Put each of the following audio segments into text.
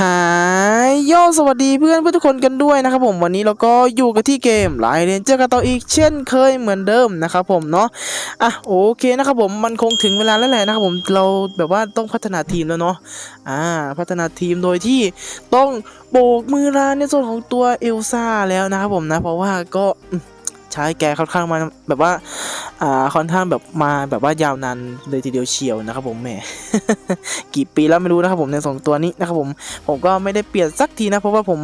หายโยสวัสดีเพื่อนเพื่อนทุกคนกันด้วยนะครับผมวันนี้เราก็อยู่กันที่เกมไลน์เรนเจอร์กันต่ออีกเช่นเคยเหมือนเดิมนะครับผมเนาะอะโอเคนะครับผมมันคงถึงเวลาแล้วแหละนะครับผมเราแบบว่าต้องพัฒนาทีมแล้วเนาะอ่าพัฒนาทีมโดยที่ต้องโบกมือลาในส่วนของตัวเอลซ่าแล้วนะครับผมนะเพราะว่าก็ ใช้แกค่อนข้างมาแบบว่าอ่าค่อนข้างแบบมาแบบว่ายาวนานเลยทีเดียวเชียวนะครับผมแหมกี่ปีแล้วไม่รู้นะครับผมในสองตัวนี้นะครับผมผมก็ไม่ได้เปลี่ยนสักทีนะเพราะว่าผม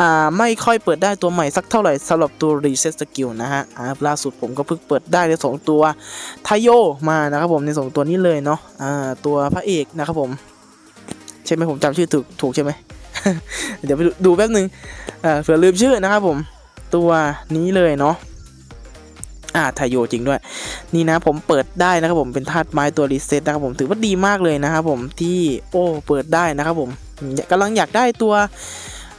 อ่าไม่ค่อยเปิดได้ตัวใหม่สักเท่าไหร่สำหรับตัว Reset Skill นะฮะอ่าล่าสุดผมก็เพิ่งเปิดได้ในสองตัวไทโยมานะครับผมในสองตัวนี้เลยเนาะอ่าตัวพระเอกนะครับผมใช่ไหมผมจำชื่อถูกถูกใช่ไหมเดี๋ยวไปดูดแป๊บนึงอ่าเผื่อลืมชื่อนะครับผม ตัวนี้เลยเนาะ อ่าไทโยจริงด้วย นี่นะผมเปิดได้นะครับผมเป็นธาตุไม้ตัวรีเซ็ตนะครับผมถือว่าดีมากเลยนะครับผมที่โอ้เปิดได้นะครับผมกำลังอยากได้ตัว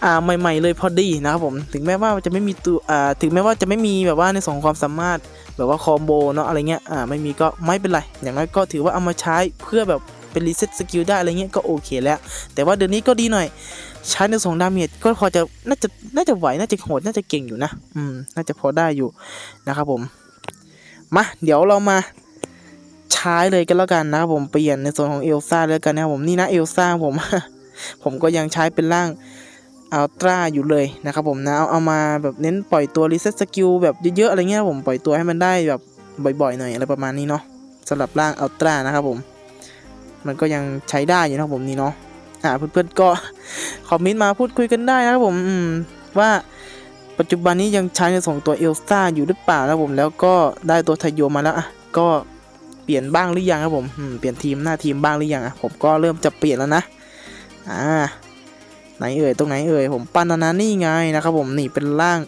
อ่าใหม่ ๆ เลยพอดีนะครับผมถึงแม้ว่าจะไม่มีตัวอ่าถึงแม้ว่าจะไม่มีแบบว่าในสองความสามารถแบบว่าคอมโบเนาะอะไรเงี้ยอ่าไม่มีก็ไม่เป็นไร อย่างน้อยก็ถือว่าเอามาใช้เพื่อแบบเป็นรีเซ็ตสกิลได้อะไรเงี้ยก็โอเคแล้ว แต่ว่าเดือนนี้ก็ดีหน่อยใช้ในสองดาเมจก็พอจะน่าจะน่าจะไหวน่าจะโหดน่าจะเก่งอยู่นะ อืม น่าจะพอได้อยู่นะครับผม มาเดี๋ยวเรามาใช้เลยกันแล้วกันนะครับผมเปลี่ยนในส่วนของเอลซ่าแล้วกันนะครับผมนี่นะเอลซ่าผม ผมก็ยังใช้เป็นร่างอัลตร้าอยู่เลยนะครับผมนะเอาเอามาแบบเน้นปล่อยตัวรีเซ็ตสกิลแบบเยอะๆอะไรเงี้ยผมปล่อยตัวให้มันได้แบบบ่อยๆหน่อยอะไรประมาณนี้เนาะสำหรับร่างอัลตร้านะครับผม มันก็ยังใช้ได้อยู่นะครับผมนี่เนาะอ่าเพื่อนๆก็คอมเมนต์มาพูดคุยกันได้นะครับผมอืมว่า ปัจจุบันนี้ยังใช้ในส่งตัวเอลซ่าอยู่หรือเปล่านะครับผมแล้วก็ได้ตัวไทโยมาแล้วอะก็เปลี่ยนบ้างหรือยังครับผมเปลี่ยนทีมหน้าทีมบ้างหรือยังอะผมก็เริ่มจะเปลี่ยนแล้วนะอ่าไหนเอ่ยตรงไหนเอ่ยผมปั้นแล้นะนี่ไงนะครับผมนี่เป็นร่าง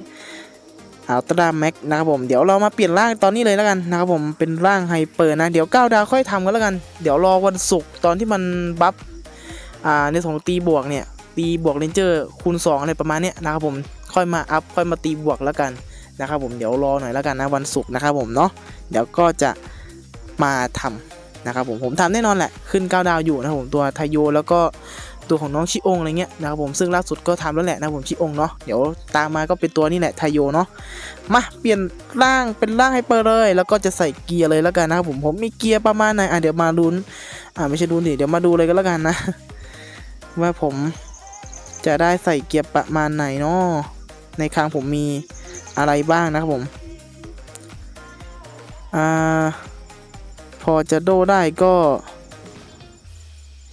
อัลตร้าแม็กนะครับผมเดี๋ยวเรามาเปลี่ยนร่างตอนนี้เลยแล้วกันนะครับผมเป็นร่างไฮเปอร์นะเดี๋ยวก้าวดาวค่อยทำกันแล้วกัน เดี๋ยวรอวันศุกร์ตอนที่มันบัฟอ่าในส่วนของตีบวกเนี่ยตีบวกเรนเจอร์คูณ2อะไรประมาณเนี้ยนะครับผม ค่อยมาอัพค่อยมาตีบวกแล้วกันนะครับผมเดี๋ยวรอหน่อยแล้วกันนะวันศุกร์นะครับผมเนาะเดี๋ยวก็จะมาทำนะครับผมผมทำแน่นอนแหละขึ้น9ดาวอยู่นะครับผมตัวไทโยแล้วก็ตัวของน้องชิองอะไรเงี้ยนะครับผมซึ่งล่าสุดก็ทำแล้วแหละนะครับผมชิองเนาะเดี๋ยวตามมาก็เป็นตัวนี้แหละไทโยเนาะมาเปลี่ยนร่างเป็นร่างไฮเปอร์เลย แล้วก็จะใส่เกียร์เลยแล้วกันนะครับผมผมมีเกียร์ประมาณไหนอะเดี๋ยวมาลุ้นอ่าไม่ใช่ดูดิเดี๋ยวมาดูเลยก็แล้วกันนะ ว่าผมจะได้ใส่เกียร์ประมาณไหนเนาะ ในคลังผมมีอะไรบ้างนะครับผมอ่าพอจะโดได้ก็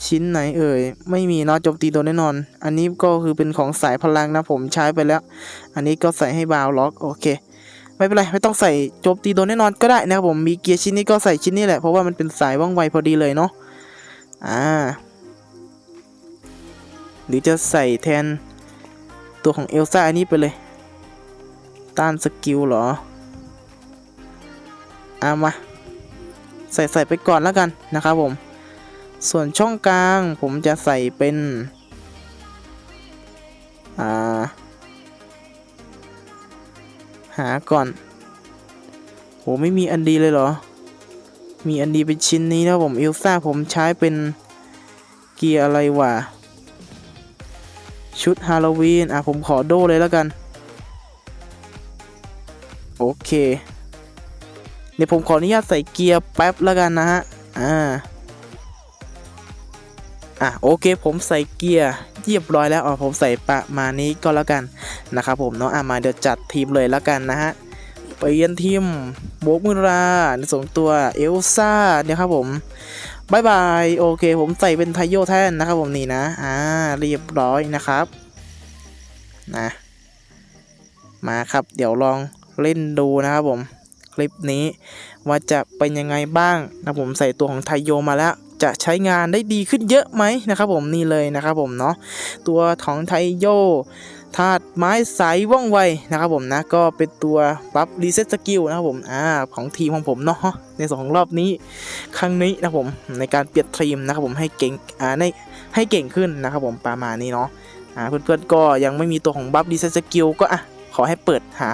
ชิ้นไหนเอ่ย ไม่มีเนาะโจมตีโดนแน่นอน อันนี้ก็คือเป็นของสายพลังนะผมใช้ไปแล้ว อันนี้ก็ใส่ให้บาวล็อกโอเค ไม่เป็นไร ไม่ต้องใส่โจมตีโดนแน่นอนก็ได้นะครับผมมีเกียร์ชิ้นนี้ก็ใส่ชิ้นนี้แหละ เพราะว่ามันเป็นสายว่องไวพอดีเลยเนาะอ่าหรือจะใส่แทน ตัวของเอลซ่าอันนี้ไปเลย ต้านสกิลเหรอเอามา ใส่ใส่ไปก่อนแล้วกันนะครับผม ส่วนช่องกลางผมจะใส่เป็น อ่า หาก่อนโหไม่มีอันดีเลยเหรอ มีอันดีเป็นชิ้นนี้นะผมเอลซ่าผมใช้เป็นเกียร์อะไรวะ ชุดฮาโลวีนอะผมขอโดเลยแล้วกัน โอเค เดี๋ยวผมขออนุญาตใส่เกียร์แป๊บแล้วกันนะฮะ อ่า อะโอเคผมใส่เกียร์เรียบร้อยแล้วอ๋อผมใส่ประมาณนี้ก็แล้วกันนะครับผมเนาะอะมาเดี๋ยวจัดทีมเลยแล้วกันนะฮะไปเย็นทีมโบกมือราในส่งตัวเอลซ่าเนี่ยครับผม บายบายโอเค ผมใส่เป็นไทโยแทนนะครับผมนี่นะ อ่า เรียบร้อยนะครับ นะ มาครับ เดี๋ยวลองเล่นดูนะครับผม คลิปนี้ว่าจะเป็นยังไงบ้างนะผมใส่ตัวของไทโยมาแล้วจะใช้งานได้ดีขึ้นเยอะไหมนะครับผมนี่เลยนะครับผมเนาะตัวของไทโยธาตุไม้สายว่องไวนะครับผมนะก็เป็นตัวบัฟรีเซ็ตสกิลนะครับผมอ่าของทีมของผมเนาะ ในส่วนของรอบนี้ครั้งนี้นะผมในการเปลี่ยนทีมนะครับผมให้เก่งอ่าในให้เก่งขึ้นนะครับผมประมาณนี้เนาะอ่าเพื่อนๆก็ยังไม่มีตัวของบัฟรีเซ็ตสกิลก็อะขอให้เปิดหา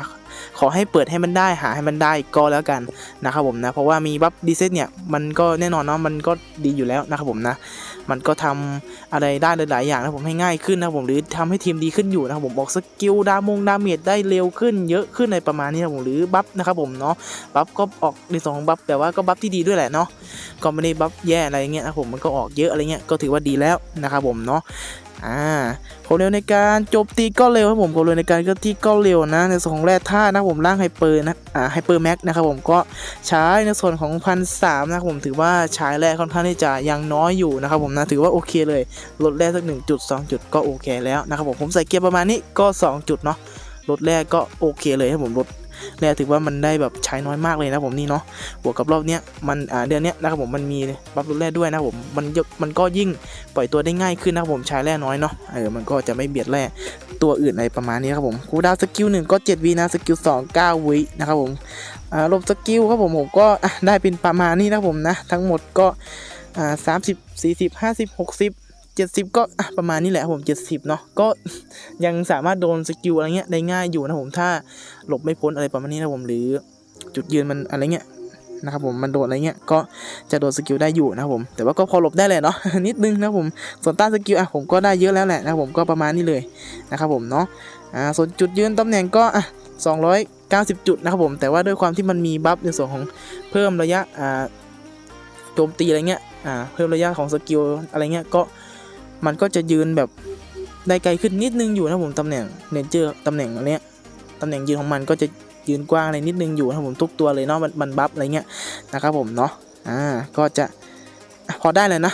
ขอให้เปิดให้มันได้หาให้มันได้ก็แล้วกันนะครับผมนะเพราะว่ามีบัฟดีเซตเนี่ยมันก็แน่นอนเนาะมันก็ดีอยู่แล้วนะครับผมนะ มันก็ทำอะไรได้หลายๆอย่างนะผมให้ง่ายขึ้นนะผมหรือทำให้ทีมดีขึ้นอยู่นะครับผมบอกสกิลดามงดาเมจได้เร็วขึ้นเยอะขึ้นในประมาณนี้นะผมหรือบัฟนะครับผมเนาะบัฟก็ออกในส่วนของบัฟแต่ว่าก็บัฟที่ดีด้วยแหละเนาะก็ไม่ได้บัฟแย่อะไรเงี้ยนะผมมันก็ออกเยอะอะไรเงี้ยก็ถือว่าดีแล้วนะครับผมเนาะ อ่าความเร็วในการโจมตีก็เร็วครับผมความเร็วในการเคลื่อนที่ก็เร็วนะในส่วนของแร่ธาตุนะผมร่างไฮเปอร์นะอ่าไฮเปอร์แม็กนะครับผมก็ใช้ในส่วนของพันสามนะครับผมถือว่าใช้แร่ค่อนข้างที่จะยังน้อยอยู่นะครับผมนะถือว่าโอเคเลยลดแรกสักหนึ่งจุดสองจุดก็โอเคแล้วนะครับผมผมใส่เกียร์ประมาณนี้ก็สองจุดเนาะลดแรกก็โอเคเลยครับผมลด แรกถือว่ามันได้แบบใช้น้อยมากเลยนะผมนี่เนาะบวกกับรอบเนี้ยมันเดือนเนี้ยนะครับผมมันมีบัฟลดแรกด้วยนะผมมันมันก็ยิ่งปล่อยตัวได้ง่ายขึ้นนะครับผมใช้แร่น้อยเนาะเออมันก็จะไม่เบียดแร่ตัวอื่นอะไรประมาณนี้ครับผมคูดาวสกิลหนึ่งก็7วินะสกิลสองเก้าวินะครับผมอ่าลบสกิลครับผมผมก็ได้เป็นประมาณนี้นะครับผมนะทั้งหมดก็อ่าสามสิบสี่สิบห้าสิบหกสิบ เจ็ดสิบก็ประมาณนี้แหละครับผมเจ็ดสิบเนาะก็ยังสามารถโดนสกิลอะไรเงี้ยได้ง่ายอยู่นะผมถ้าหลบไม่พ้นอะไรประมาณนี้นะผมหรือจุดยืนมันอะไรเงี้ยนะครับผมมันโดนอะไรเงี้ยก็จะโดนสกิลได้อยู่นะครับผมแต่ว่าก็พอหลบได้แหละเนาะนิดนึงนะผมส่วนต้านสกิลอะผมก็ได้เยอะแล้วแหละนะครับผมก็ประมาณนี้เลยนะครับผมเนาะอ่าส่วนจุดยืนตำแหน่งก็อะ290 จุดนะครับผมแต่ว่าด้วยความที่มันมีบัฟในส่วนของเพิ่มระยะอ่าโจมตีอะไรเงี้ยอ่าเพิ่มระยะของสกิลอะไรเงี้ยก็ มันก็จะยืนแบบได้ไกลขึ้นนิดนึงอยู่นะผมตำแหน่งเนเจอร์ตำแหน่งอันเนี้ยตำแหน่งยืนของมันก็จะยืนกว้างอะไรนิดนึงอยู่นะผมทุกตัวเลยเนาะมันบัฟอะไรเงี้ยนะครับผมเนาะอ่าก็จะพอได้เลยนะ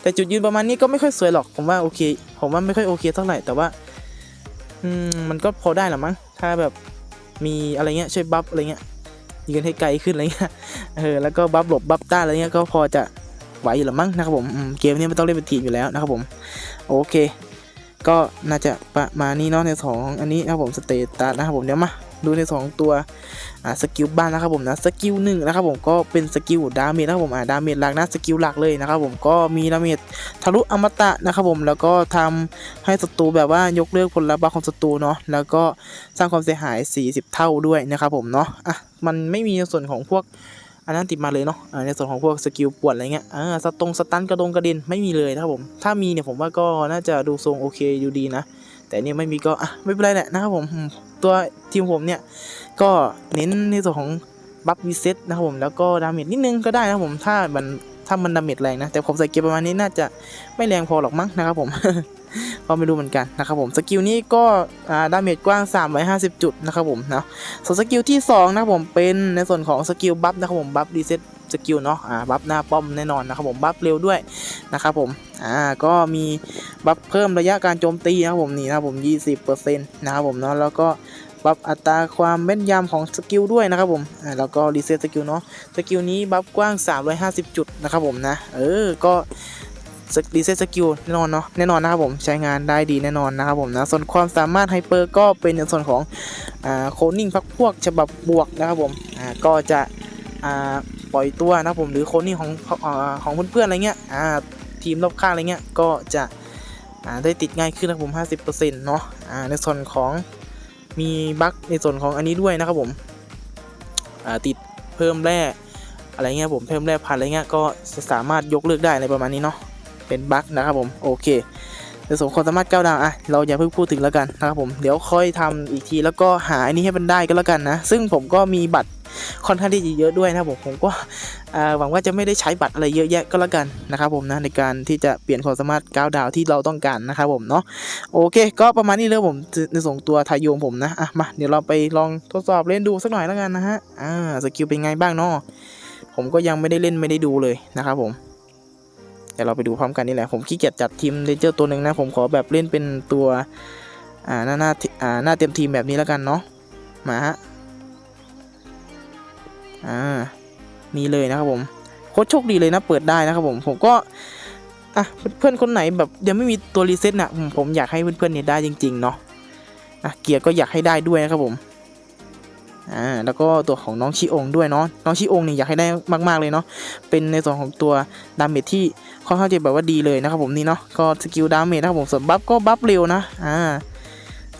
แต่จุดยืนประมาณนี้ก็ไม่ค่อยสวยหรอกผมว่าโอเค ผมว่าไม่ค่อยโอเคเท่าไหร่แต่ว่าอืมมันก็พอได้หรอมั้งถ้าแบบมีอะไรเงี้ยช่วยบัฟอะไรเงี้ยยืนให้ไกลขึ้นอะไรเงี้ยเออแล้วก็บัฟหลบบัฟต้านอะไรเงี้ยก็พอจะ ไหวอยู่หรือมั้งนะครับผมเกมนี้ไม่ต้องเล่นเป็นทีมอยู่แล้วนะครับผมโอเค ก็น่าจะประมาณนี้เนาะในสองอันนี้นะครับผมสเตตัสนะครับผมเดี๋ยวมาดูในสองตัวสกิลบ้านนะครับผมนะสกิลหนึ่งนะครับผมก็เป็นสกิลดาเมจนะครับผมอ่าดาเมจหลักนะสกิลหลักเลยนะครับผมก็มีดาเมจทะลุอมตะนะครับผมแล้วก็ทำให้ศัตรูแบบว่ายกเลิกผลลัพธ์ของศัตรูเนาะแล้วก็สร้างความเสียหาย 40 เท่าด้วยนะครับผมเนาะอะมันไม่มีในส่วนของพวก อันนั้นติดมาเลยเนาะในส่วนของพวกสกิลปวดอะไรเงี้ยอ่าสตรงสตันกระดงกระเด็นไม่มีเลยนะครับผม ถ้ามีเนี่ยผมว่าก็น่าจะดูทรงโอเคอยู่ดีนะ แต่เนี่ยไม่มีก็อะไม่เป็นไรแหละนะครับผมตัวทีมผมเนี่ยก็เน้นในส่วนของบัฟวีเซ็ตนะครับผมแล้วก็ดาเมจนิดนึงก็ได้นะครับผมถ้ามัน ถ้ามันดาเมจแรงนะ แต่ผมใส่เกียร์ประมาณนี้น่าจะไม่แรงพอหรอกมั้งนะครับผมก็ไม่รู้เหมือนกันนะครับผมสกิลนี้ก็ดาเมจกว้าง 350 จุดนะครับผมนะส่วนสกิลที่2นะครับผมเป็นในส่วนของสกิลบัฟนะครับผมบัฟรีเซ็ตสกิลเนาะอ่าบัฟหน้าป้อมแน่นอนนะครับผมบัฟเร็วด้วยนะครับผมอ่าก็มีบัฟเพิ่มระยะการโจมตีนะครับผมนี่นะครับผม 20%นะครับผมเนาะแล้วก็ บัฟอัตราความแม่นยำของสกิลด้วยนะครับผมอ่าแล้วก็รีเซ็ตสกิลเนาะสกิลนี้บัฟกว้าง 350 จุดนะครับผมนะเออก็รีเซ็ตสกิลแน่นอนเนาะแน่นอนนะครับผมใช้งานได้ดีแน่นอนนะครับผมนะส่วนความสามารถไฮเปอร์ก็เป็นในส่วนของอโคนิ่งพักพวกฉบับบวกนะครับผมอ่าก็จะอ่าปล่อยตัวนะครับผมหรือโคนิ่งของอของเพื่อนๆอะไรเงี้ยอ่าทีมรอบข้างอะไรเงี้ยก็จะได้ติดง่ายขึ้นนะครับผม 50%เนาะในส่วนของ มีบั๊กในส่วนของอันนี้ด้วยนะครับผมอ่าติดเพิ่มแร่อะไรเงี้ยผมเพิ่มแร่พันอะไรเงี้ยก็จะสามารถยกเลิกได้ในประมาณนี้เนาะเป็นบั๊กนะครับผมโอเค ในส่วนความสามารถก้าวดาวอะเราอย่าเพิ่งพูดถึงแล้วกันนะครับผมเดี๋ยวค่อยทำอีกทีแล้วก็หาอันนี้ให้มันได้ก็แล้วกันนะ ซึ่งผมก็มีบัตรค่อนข้างที่จะเยอะด้วยนะผมผมก็หวังว่าจะไม่ได้ใช้บัตรอะไรเยอะแยะก็แล้วกันนะครับผมนะในการที่จะเปลี่ยนความสามารถก้าวดาวที่เราต้องการนะครับผมเนาะโอเค ก็ประมาณนี้เลยผมในส่วนตัวทายโยมผมนะอะมาเดี๋ยวเราไปลองทดสอบเล่นดูสักหน่อยแล้วกันนะฮะอ่าสกิลเป็นไงบ้างเนาะผมก็ยังไม่ได้เล่นไม่ได้ดูเลยนะครับผม ดี๋ยวเราไปดูพร้อมกันนี่แหละ ผมขี้เกียจจัดทีมเรนเจอร์ตัวหนึ่งนะ ผมขอแบบเล่นเป็นตัวอ่าหน้าหน้าอ่าหน้าเต็มทีมแบบนี้แล้วกันเนาะมาฮะอ่านี่เลยนะครับผมโคตรโชคดีเลยนะเปิดได้นะครับผมผมก็อะเพื่อนคนไหนแบบยังไม่มีตัวรีเซ็ตนะผมผมอยากให้เพื่อนๆเนี่ยได้จริงๆเนาะอะเกียร์ก็อยากให้ได้ด้วยนะครับผม อ่าแล้วก็ตัวของน้องชิองด้วยเนาะน้องชิองนี่อยากให้ได้มากๆเลยเนาะเป็นในส่วนของตัวดาเมจที่ค่อนข้างจะแบบว่าดีเลยนะครับผมนี่เนาะก็สกิลดาเมจนะครับผมส่วนบัฟก็บัฟเร็วนะอ่า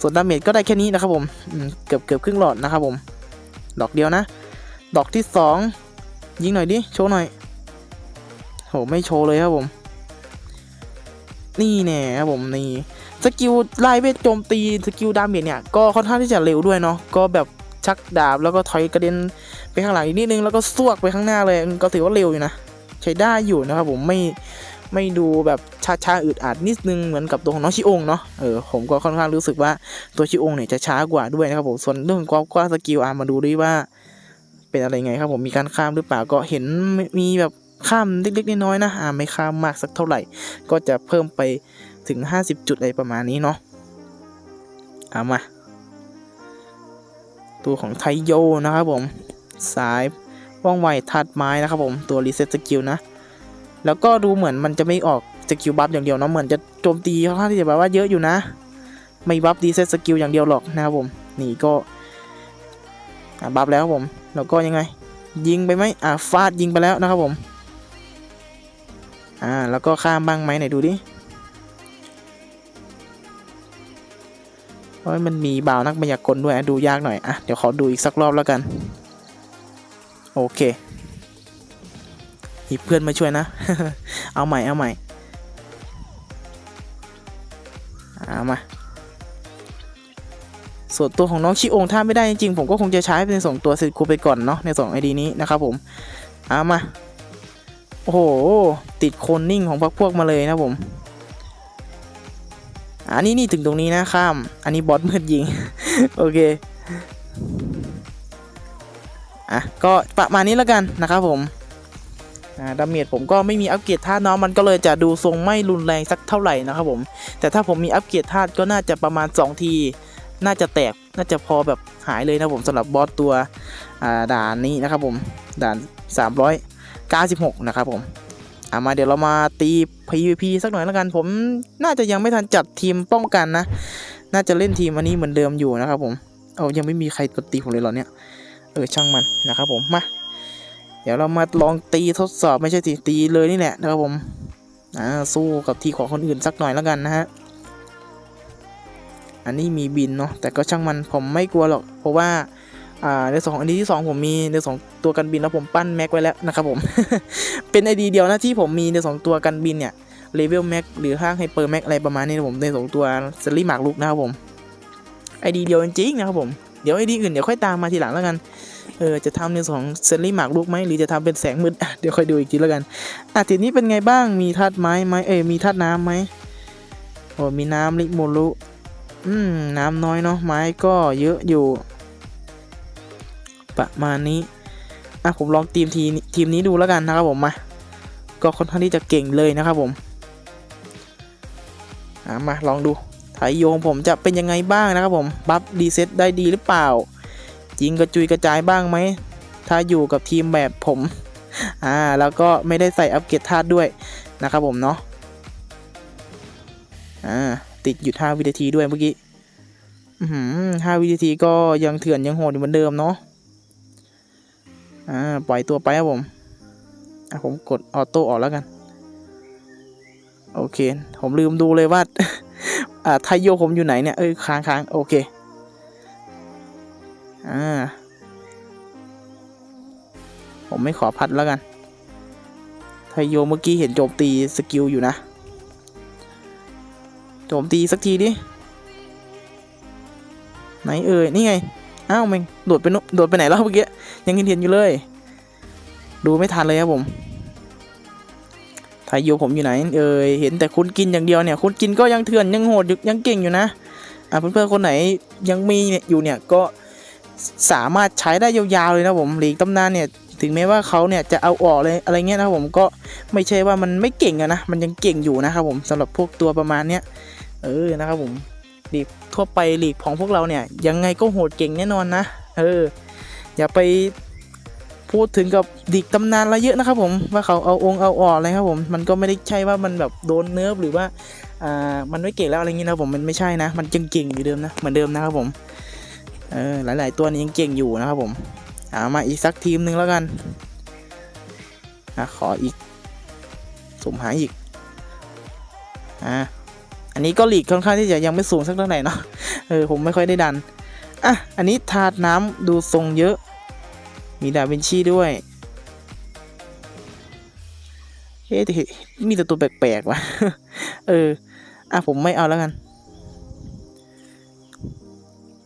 ส่วนดาเมจก็ได้แค่นี้นะครับผมอืมเกือบเกือบครึ่งหลอดนะครับผม ดอกเดียวนะ ดอกที่สองยิงหน่อยดิโชว์หน่อยโหไม่โชว์เลยครับผม นี่แน่ครับผมนี่สกิลไล่เวทโจมตีสกิลดาเมจเนี่ยก็ค่อนข้างที่จะเร็วด้วยเนาะก็แบบ ชักดาบแล้วก็ถอยกระเด็นไปข้างหลังอีกนิดนึงแล้วก็สวกไปข้างหน้าเลยก็ถือว่าเร็วอยู่นะ ใช้ได้อยู่นะครับผมไม่ไม่ดูแบบช้าชาๆอึดอัดนิดนึงเหมือนกับตัวของน้องชิองเนาะเออผมก็ค่อนข้างรู้สึกว่าตัวชิองเนี่ยจะช้ากว่าด้วยนะครับผมส่วนเรื่องความกว้างสกิลอะมาดูด้วยว่า เป็นอะไรไงครับผมมีการข้ามหรือเปล่าก็เห็นมีแบบข้ามเล็กๆน้อยๆนะอ่าไม่ข้ามมากสักเท่าไหร่ ก็จะเพิ่มไปถึง 50 จุดอะไรประมาณนี้เนาะเอามา ตัวของไทโยนะครับผมสายว่องไวทัดไม้นะครับผมตัวรีเซ็ตสกิลนะ แล้วก็ดูเหมือนมันจะไม่ออกสกิลบัฟอย่างเดียวนะเหมือนจะโจมตีค่อนข้างที่จะแบบว่าเยอะอยู่นะ ไม่บัฟรีเซ็ตสกิลอย่างเดียวหรอกนะครับผมนี่ก็บัฟแล้วครับผมแล้วก็ยังไง ยิงไปไหมอ่าฟาดยิงไปแล้วนะครับผมอ่าแล้วก็ข้ามบ้างไหมไหนดูดิ เพราะมันมีบ่าวนักมายากลด้วยดูยากหน่อยอะเดี๋ยวขอดูอีกสักรอบแล้วกัน โอเคมีเพื่อนมาช่วยนะ เอาใหม่เอาใหม่เอามา ส่วนตัวของน้องชิองถ้าไม่ได้จริงผมก็คงจะใช้เป็นส่งตัวเซตคูไปก่อนเนาะในสองไอดีนี้นะครับผมเอามา โอ้โห ติดโคนนิ่งของพวกพวกมาเลยนะผม อันนี้นี่ถึงตรงนี้นะข้าม อันนี้บอสมืดยิง โอเค อะ ก็ประมาณนี้แล้วกันนะครับผม อ่า ดาเมจผมก็ไม่มีอัปเกรดธาตุเนาะ มันก็เลยจะดูทรงไม่รุนแรงสักเท่าไหร่นะครับผม แต่ถ้าผมมีอัปเกรดธาตุก็น่าจะประมาณ 2 ที น่าจะแตก น่าจะพอแบบหายเลยนะผมสำหรับบอสตัว อ่า ด่านนี้นะครับผม ด่าน 396 นะครับผม อ่ามาเดี๋ยวเรามาตี PVP สักหน่อยแล้วกัน ผมน่าจะยังไม่ทันจัดทีมป้องกันนะ น่าจะเล่นทีมอันนี้เหมือนเดิมอยู่นะครับผมเอายังไม่มีใครตีผมเลยเหรอเนี่ยเออช่างมันนะครับผมมาเดี๋ยวเรามาลองตีทดสอบไม่ใช่ตีตีเลยนี่แหละนะครับผมอ่าสู้กับทีของคนอื่นสักหน่อยแล้วกันนะฮะอันนี้มีบินเนาะแต่ก็ช่างมันผมไม่กลัวหรอก เพราะว่า อ่าในสองอันดีที่สองผมมีในสองตัวกันบินแล้วผมปั้นแม็กไว้แล้วนะครับผม เป็นไอดีเดียวนะที่ผมมีในสองตัวกันบินเนี่ยเลเวลแม็กหรือห้างไฮเปอร์แม็กอะไรประมาณนี้นะผมในสองตัวเซรีหมากลุกนะครับผมไอดีเดียวจริงๆนะครับผมเดี๋ยวไอดีอื่นเดี๋ยวค่อยตามมาทีหลังแล้วกันเออจะทำในส่วนของเซรีหมากลุกไหมหรือจะทำเป็นแสงมืดเดี๋ยวค่อยดูอีกทีแล้วกันอะทีนี้เป็นไงบ้างมีธาตุไม้ไหมเอ้ยมีธาตุน้ำไหมโอ้มีน้ำลิโมลุอืมน้ำน้อยเนาะไม้ก็เยอะอยู่ ประมาณนี้อะผมลองทีมทีทีมนี้ดูแล้วกันนะครับผมมาก็ค่อนข้างที่จะเก่งเลยนะครับผมอะมาลองดูไถโยงผมจะเป็นยังไงบ้างนะครับผมบัฟรีเซ็ตได้ดีหรือเปล่ายิงกระจุยกระจายบ้างไหมถ้าอยู่กับทีมแบบผมอ่าแล้วก็ไม่ได้ใส่อัปเกรดธาตุด้วยนะครับผมเนาะอ่าติดหยุด5วินาทีด้วยเมื่อกี้ห้าวินาทีก็ยังเถื่อนยังโหดอยู่เหมือนเดิมเนาะ อ่าปล่อยตัวไปครับผมอะผมกดออโต้ออกแล้วกัน โอเค ผมลืมดูเลยว่าอ่าไทโยผมอยู่ไหนเนี่ย เอ้ยค้างค้างโอเค อ่า ผมไม่ขอพัดแล้วกัน ไทโยเมื่อกี้เห็นโจมตีสกิลอยู่นะ โจมตีสักทีดิ ไหนเอ่ย นี่ไง อ้าวแม่งโดดไปโนโดดไปไหนแล้วเมื่อกี้ยังเห็นเห็นอยู่เลย ดูไม่ทันเลยครับผมไทยโยผมอยู่ไหนเอ่ยเห็นแต่คุณกินอย่างเดียวเนี่ยคุณกินก็ยังเถื่อนยังโหดยังเก่งอยู่นะอะเพื่อนๆคนไหนยังมีอยู่เนี่ยก็สามารถใช้ได้ยาวๆเลยนะผมหลีกตำนานเนี่ยถึงแม้ว่าเขาเนี่ยจะเอาออกเลยอะไรเงี้ยนะครับผมก็ไม่ใช่ว่ามันไม่เก่งอะนะมันยังเก่งอยู่นะครับผมสำหรับพวกตัวประมาณเนี้ยเออนะครับผมหลี ทั่วไปลีกของพวกเราเนี่ยยังไงก็โหดเก่งแน่นอนนะ เออ อย่าไปพูดถึงกับดิกตำนานอะไรเยอะนะครับผมว่าเขาเอาองค์เอาออกอะไรครับผมมันก็ไม่ได้ใช่ว่ามันแบบโดนเนิร์ฟหรือว่าอ่ามันไม่เก่งแล้วอะไรเงี้ยนะผมมันไม่ใช่นะ มันยังเก่งอยู่เดิมนะเหมือนเดิมนะครับผมเออหลาย ๆ ตัวนี้ยังเก่งอยู่นะครับผมเอามาอีกสักทีมหนึ่งแล้วกันอะขออีกสมหาอีกอ่า อันนี้ก็หลีกค่อนข้างที่จะยังไม่สูงสักเท่าไหร่เนาะเออผมไม่ค่อยได้ดันอะอันนี้ถาดน้ำดูทรงเยอะ มีดาวินชีด้วยเฮ้แต่มีแต่ตัวแปลกๆว่ะเอออะผมไม่เอาแล้วกัน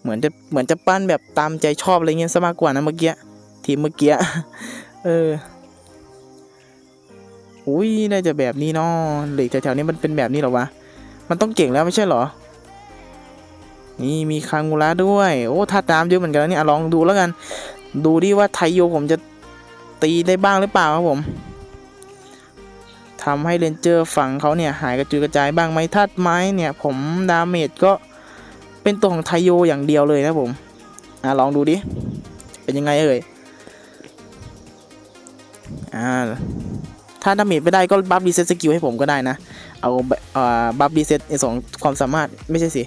เหมือนจะเหมือนจะปั้นแบบตามใจชอบอะไรเงี้ยซะมากกว่านะเมื่อกี้ทีมเมื่อกี้เอออุ้ยน่าจะแบบนี้เนาะเหล็กแถวๆนี้มันเป็นแบบนี้หรอวะ มันต้องเก่งแล้วไม่ใช่เหรอ นี่มีคางูระด้วย โอ้ท่าตามเยอะเหมือนกันนะเนี่ยลองดูแล้วกัน ดูดิว่าไทโยผมจะตีได้บ้างหรือเปล่าครับผมทำให้เรนเจอร์ฝั่งเขาเนี่ยหายกระจุยกระจายบ้างไหมธาตุไม้เนี่ย ผมดาเมจก็เป็นตัวของไทโยอย่างเดียวเลยนะผมอะลองดูดิ เป็นยังไงเอ่ยอ่าถ้าดาเมจไม่ได้ก็บัฟรีเซ็ตสกิลให้ผมก็ได้นะ เอาบัฟรีเซ็ตในสองความสามารถไม่ใช่สิ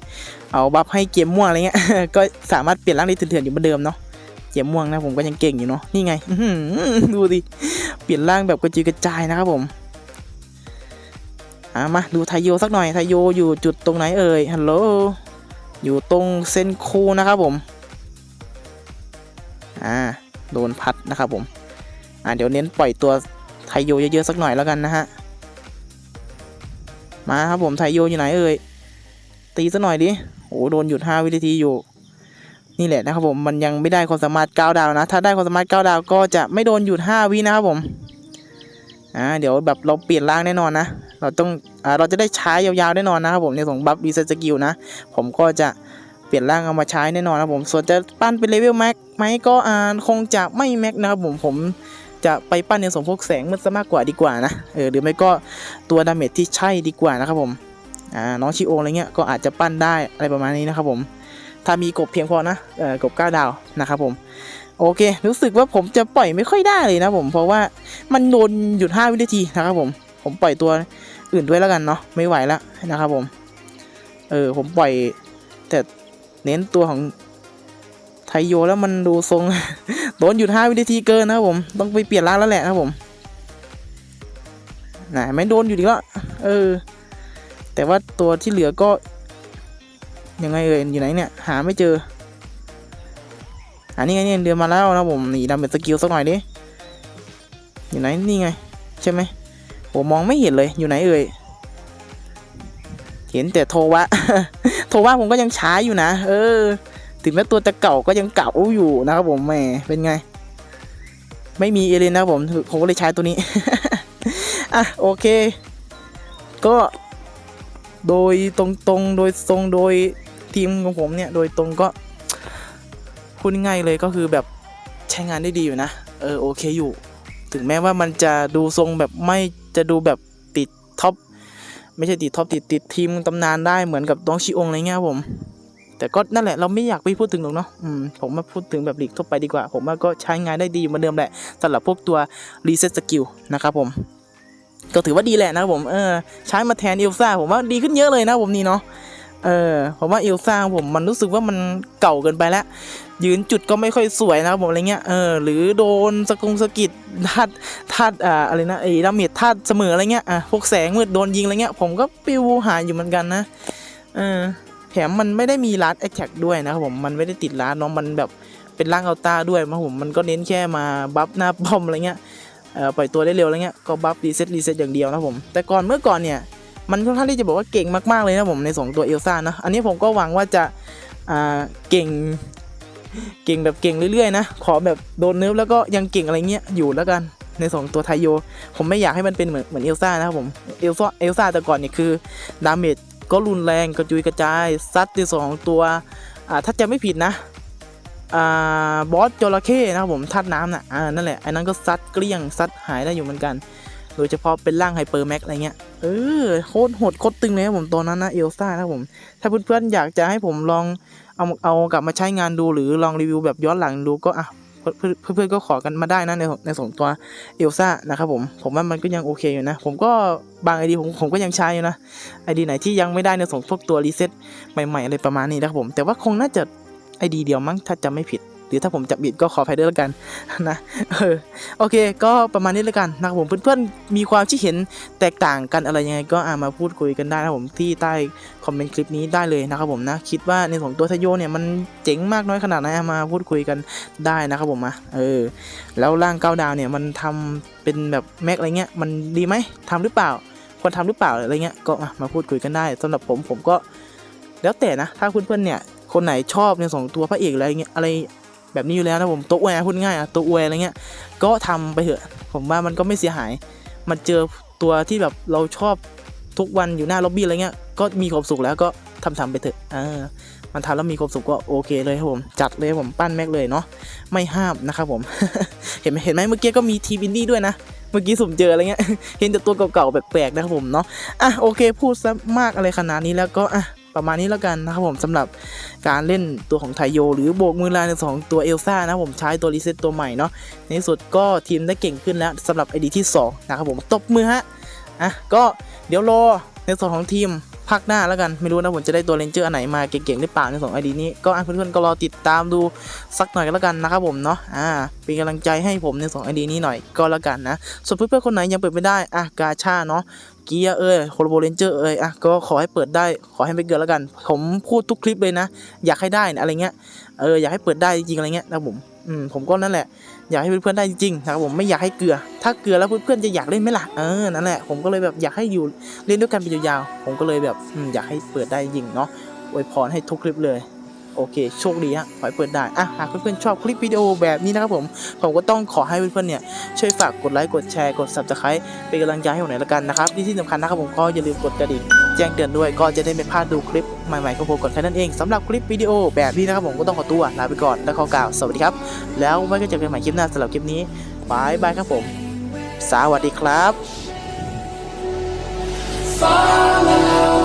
เอาบัฟให้เกมม่วงอะไรเงี้ย ก็สามารถเปลี่ยนร่างได้เถื่อนๆอยู่เหมือนเดิมเนาะ เกมม่วงนะผมก็ยังเก่งอยู่เนาะ นี่ไงดูดิ เปลี่ยนร่างแบบกระจุยกระจายนะครับผมอามาดูไทโยสักหน่อยไทโยอยู่จุดตรงไหนเอ่ย ฮัลโหล อยู่ตรงเซนคูนะครับผม อ่า โดนพัดนะครับผม อ่าเดี๋ยวเน้นปล่อยตัวไทโยเยอะๆสักหน่อยแล้วกันนะฮะ มาครับผมไทโยอยู่ไหนเอ่ยตีซะหน่อยดิโอ้โดนหยุด5วินาทีอยู่ นี่แหละนะครับผมมันยังไม่ได้ความสามารถ9ดาวนะ ถ้าได้ความสามารถ9ดาวก็จะไม่โดนหยุด5วินะครับผมอ่าเดี๋ยวแบบเราเปลี่ยนร่างแน่นอนนะ เราต้องอ่าเราจะได้ใช้ยาวๆแน่นอนนะครับผมในส่งบัฟดีเซตสกิลนะ ผมก็จะเปลี่ยนร่างเอามาใช้แน่นอนนะผมส่วนจะปั้นเป็นเลเวลแม็กไหมก็อ่าคงจะไม่แม็กนะครับผมผม จะไปปั้นในส่วนพวกแสงมันซะมากกว่าดีกว่านะเออหรือไม่ก็ตัวดาเมจที่ใช่ดีกว่านะครับผมอ่าน้องชิโออะไรเงี้ยก็อาจจะปั้นได้อะไรประมาณนี้นะครับผมถ้ามีกบเพียงพอนะเออกบก้าดาวนะครับผมโอเค รู้สึกว่าผมจะปล่อยไม่ค่อยได้เลยนะผมเพราะว่ามันโดนหยุด5วินาทีนะครับผมผมปล่อยตัวอื่นด้วยแล้วกันเนาะไม่ไหวแล้วนะครับผมเออผมปล่อยแต่เน้นตัวของ ไทโยแล้วมันดูทรงโดนหยุด5วินาทีเกินนะครับผม ต้องไปเปลี่ยนร่างแล้วแหละนะครับผมน่ะไม่โดนอยู่ดีก็เออ แต่ว่าตัวที่เหลือก็ ยังไงเอ่ยอยู่ไหนเนี่ย หาไม่เจอ อันนี้ไงเนี่ยเดือนมาแล้วนะผมนี่ดำเป็นสกิลสักหน่อยดิอยู่ไหนนี่ไง ใช่ไหมผมมองไม่เห็นเลยอยู่ไหนเอ่ยเห็นแต่โทวะ โทวะผมก็ยังช้าอยู่นะ เออ ถึงแม้ตัวจะเก่าก็ยังเก่าอยู่นะครับผมแหมเป็นไง ไม่มีเอเลนนะครับผมผมก็เลยใช้ตัวนี้ อะโอเค ก็ โดยตรงๆ โดยทรงโดยทีมของผมเนี่ย โดยตรงก็พูดง่ายเลยก็คือแบบใช้งานได้ดีอยู่นะ เออโอเคอยู่ ถึงแม้ว่ามันจะดูทรงแบบไม่จะดูแบบติดท็อปไม่ใช่ติดท็อปติดติดทีมตำนานได้เหมือนกับดองชิองอะไรเงี้ยผม แต่ก็นั่นแหละเราไม่อยากไปพูดถึงหรอกเนาะอืมผมมาพูดถึงแบบหลีกทั่วไปดีกว่า ผมว่าก็ใช้งานได้ดีอยู่เหมือนเดิมแหละสำหรับพวกตัวรีเซ็ตสกิลนะครับผม ก็ถือว่าดีแหละนะครับผมเออใช้มาแทนเอลซ่าผมว่าดีขึ้นเยอะเลยนะผมนี่เนาะเออผมว่าเอลซ่าผมมันรู้สึกว่ามันเก่าเกินไปแล้ว ยืนจุดก็ไม่ค่อยสวยนะครับผมอะไรเงี้ยเออหรือโดนสกงสกิดธาตุธาตุอ่าอะไรนะไอ้ดาเมจธาตุเสมออะไรเงี้ยอะพวกแสงมืดโดนยิงอะไรเงี้ยผมก็ปิวหายอยู่เหมือนกันนะเออ ถมมันไม่ได้มีลัดแอคแท็กด้วยนะครับผมมันไม่ได้ติดลัดเนาะมันแบบเป็นร่างเอัลต้าด้วยมาผมมันก็เน้นแค่มาบัฟหน้าป้อมอะไรเงี้ยปล่อยตัวได้เร็วอะไรเงี้ยก็บัฟรีเซ็ตรีเซ็ตอย่างเดียวนะผมแต่ก่อนเมื่อก่อนเนี่ยมันค่อนข้างที่จะบอกว่าเก่งมากๆเลยนะผมในสองตัวเอลซ่านะอันนี้ผมก็หวังว่าจะเก่งเก่งแบบเก่งเรื่อยๆนะขอแบบโดนเนิร์ฟแล้วก็ยังเก่งอะไรเงี้ยอยู่แล้วกันในสองตัวไทโย ผมไม่อยากให้มันเป็นเหมือนเหมือนเอลซ่านะครับผมเอลซ่าเอลซ่าแต่ก่อนเนี่ยคือดาเมจ ก็รุนแรงกระจุยกระจายซัดในส่วนของตัวอ่าถ้าจะไม่ผิดนะอ่าบอสจระเข้นะครับผมธาตุน้ำน่ะอ่านั่นแหละไอันนั้นก็ซัดเกลี้ยงซัดหายได้อยู่เหมือนกัน โดยเฉพาะเป็นร่างไฮเปอร์แม็กอะไรเงี้ยเออโคตรโหดโคตรตึงเลยครับผมตัวนั้นนะเอลซ่านะครับผม ถ้าเพื่อนๆอยากจะให้ผมลองเอาเอากลับมาใช้งานดูหรือลองรีวิวแบบย้อนหลังดูก็อะ เพื่อนเพื่อนๆก็ขอกันมาได้นะในในสองตัวเอลซ่านะครับผมผมว่ามันก็ยังโอเคอยู่นะ ผมก็บางไอดีผมผมก็ยังใช้อยู่นะไอดีไหนที่ยังไม่ได้ในส่งพวกตัวรีเซ็ตใหม่ๆอะไรประมาณนี้นะครับผมแต่ว่าคงน่าจะไอดีเดียวมั้งถ้าจะไม่ผิด รือถ้าผมจับบิดก็ขออภัยด้วยแล้วกันนะเออโอเค ก็ประมาณนี้แล้วกันนะครับผมเพื่อนๆมีความคิดเห็นแตกต่างกันอะไรยังไงก็อามาพูดคุยกันได้นะผมที่ใต้คอมเมนต์คลิปนี้ได้เลยนะครับผมนะคิดว่าในของตัวทโยเนี่ยมันเจ๋งมากน้อยขนาดไหนมาพูดคุยกันได้นะครับผมมาเออแล้วร่างก้าวดาวเนี่ยมันทำเป็นแบบแม็กอะไรเงี้ยมันดีไหมทำหรือเปล่าควรทำหรือเปล่าอะไรเงี้ยก็มามาพูดคุยกันได้สำหรับผมผมก็ แล้วแต่นะถ้าเพื่อนๆเนี่ยคนไหนชอบในสองตัวพระเอกอะไรเงี้ยอะไร แบบนี้อยู่แล้วนะผมตัวอวยนพูดง่ายอะตัวอวยอะไรเงี้ยก็ทำไปเถอะ ผมว่ามันก็ไม่เสียหาย มันเจอตัวที่แบบเราชอบทุกวันอยู่หน้าล็อบบี้อะไรเงี้ยก็มีความสุขแล้วก็ทำทำไปเถอะเออมันทำแล้วมีความสุขก็โอเคเลยครับผม จัดเลยผมปั้นแม็กเลยเนาะไม่ห้ามนะครับผม เห็นไหมเห็นไหมเมื่อกี้ก็มีทีวินดี้ด้วยนะเมื่อกี้สุ่มเจออะไรเงี้ยเห็นแต่ตัวเก่าๆแปลกๆนะครับผมเนาะอะโอเคพูดซะมากอะไรขนาดนี้แล้วก็อะ ประมาณนี้แล้วกันนะครับผมสำหรับการเล่นตัวของไทโย หรือโบกมือลายในสองตัวเอลซ่านะครับผมใช้ตัวรีเซ็ตตัวใหม่เนาะในที่สุดก็ทีมได้เก่งขึ้นแล้วสำหรับไอดีที่ 2 นะครับผมตบมือฮะอะก็เดี๋ยวรอในส่วนของทีมภาคหน้าแล้วกันไม่รู้นะผมจะได้ตัวเลนเจอร์อันไหนมาเก่งๆหรือเปล่าในสองไอดีนี้ก็เพื่อนๆก็รอติดตามดูสักหน่อยก็แล้วกันนะครับผมเนาะอ่าเป็นกำลังใจให้ผมในสองไอดีนี้หน่อยก็แล้วกันนะส่วนเพื่อนๆคนไหนยังเปิดไม่ได้อะกาชาเนาะ เกียร์เอ้ยโคโลโบเรนเจอร์เอ้ยอะก็ขอให้เปิดได้ขอให้ไม่เกินแล้วกัน ผมพูดทุกคลิปเลยนะ อยากให้ได้นะอะไรเงี้ยเอออยากให้เปิดได้จริงอะไรเงี้ยนะผมอืมผมก็นั่นแหละอยากให้เพื่อนๆได้จริงๆนะครับผมไม่อยากให้เกลือ ถ้าเกลือแล้วเพื่อนๆจะอยากเล่นไหมล่ะเออนั่นแหละผมก็เลยแบบอยากให้อยู่เล่นด้วยกันไปยาวๆผมก็เลยแบบอืมอยากให้เปิดได้จริงเนาะอวยพรให้ทุกคลิปเลย โอเค โชคดีฮะขอให้เปิดได้ อะ หากเพื่อนๆชอบคลิปวิดีโอแบบนี้นะครับผม ผมก็ต้องขอให้เพื่อนๆเนี่ย ช่วยฝากกดไลค์ กดแชร์ กด subscribe เป็นกำลังใจให้ผมหน่อยละกันนะครับ ที่ที่สำคัญนะครับผมก็อย่าลืมกดกระดิ่งแจ้งเตือนด้วย ก็จะได้ไม่พลาดดูคลิปใหม่ๆของผมก่อนแค่นั้นเองสำหรับคลิปวิดีโอแบบนี้นะครับผมก็ต้องขอตัวลาไปก่อนและขอกล่าวสวัสดีครับ แล้วไว้ก็เจอกันใหม่คลิปหน้าสำหรับคลิปนี้บายบายครับผม สวัสดีครับ Follow